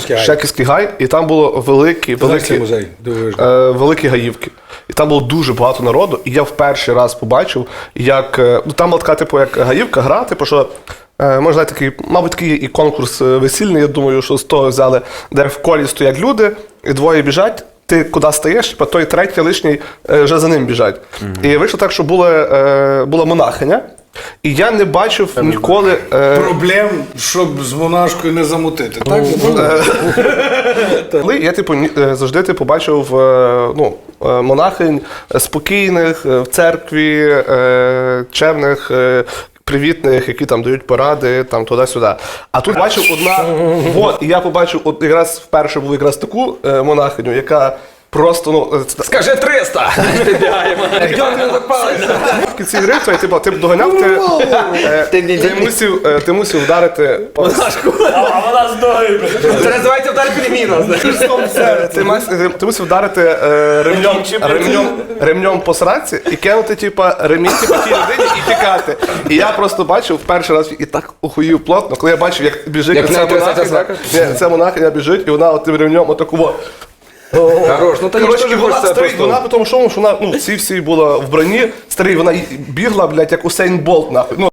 Шеківський гай. Шеківський гай, і там було великі, великі, музей. Е, великі гаївки. І там було дуже багато народу, і я в перший раз побачив, як е, ну там була така, типу, як гаївка, гра, типу, що. е, Можна такий, мабуть, такий і конкурс е, весільний, я думаю, що з того взяли, де в колі стоять люди, і двоє біжать. Ти куди стаєш, типу, той третій лишній вже за ним біжать. І вийшло так, що була, була монахиня, і я не бачив ніколи. Е, Проблем, щоб з монашкою не замутити. Так? Коли я типу ні- е, завжди типу, бачив е, ну, е, монахинь е, спокійних е, в церкві, е, чемних. е, Привітних, які там дають поради, там туди-сюди. А тут бачив одна. От, і я побачив, от якраз вперше був якраз таку е, монахиню, яка просто ну е, Скажи 300! Підбігаємо. в кінці гри, то я, типу, ти б доганяв, ти, е, мусив, е, ти мусив вдарити. А вона з ноги. Це називається удар переміна. Ти, ти, ти мусив вдарити ремнем, по сраці і кинути, типа, ремінь типа, тій людині і тікати. І я просто бачив перший раз і так охуїв плотно, коли я бачив, як біжить ця ця монахиня біжить, і вона тим ремнем отаку. Хорош, ну тоді Коротше, ж і вона, хочеться старий, вона при тому шоу, що вона ну, всі всі була в броні, старий, вона і бігла, блядь, як Усейн Болт, нахуй. Ну,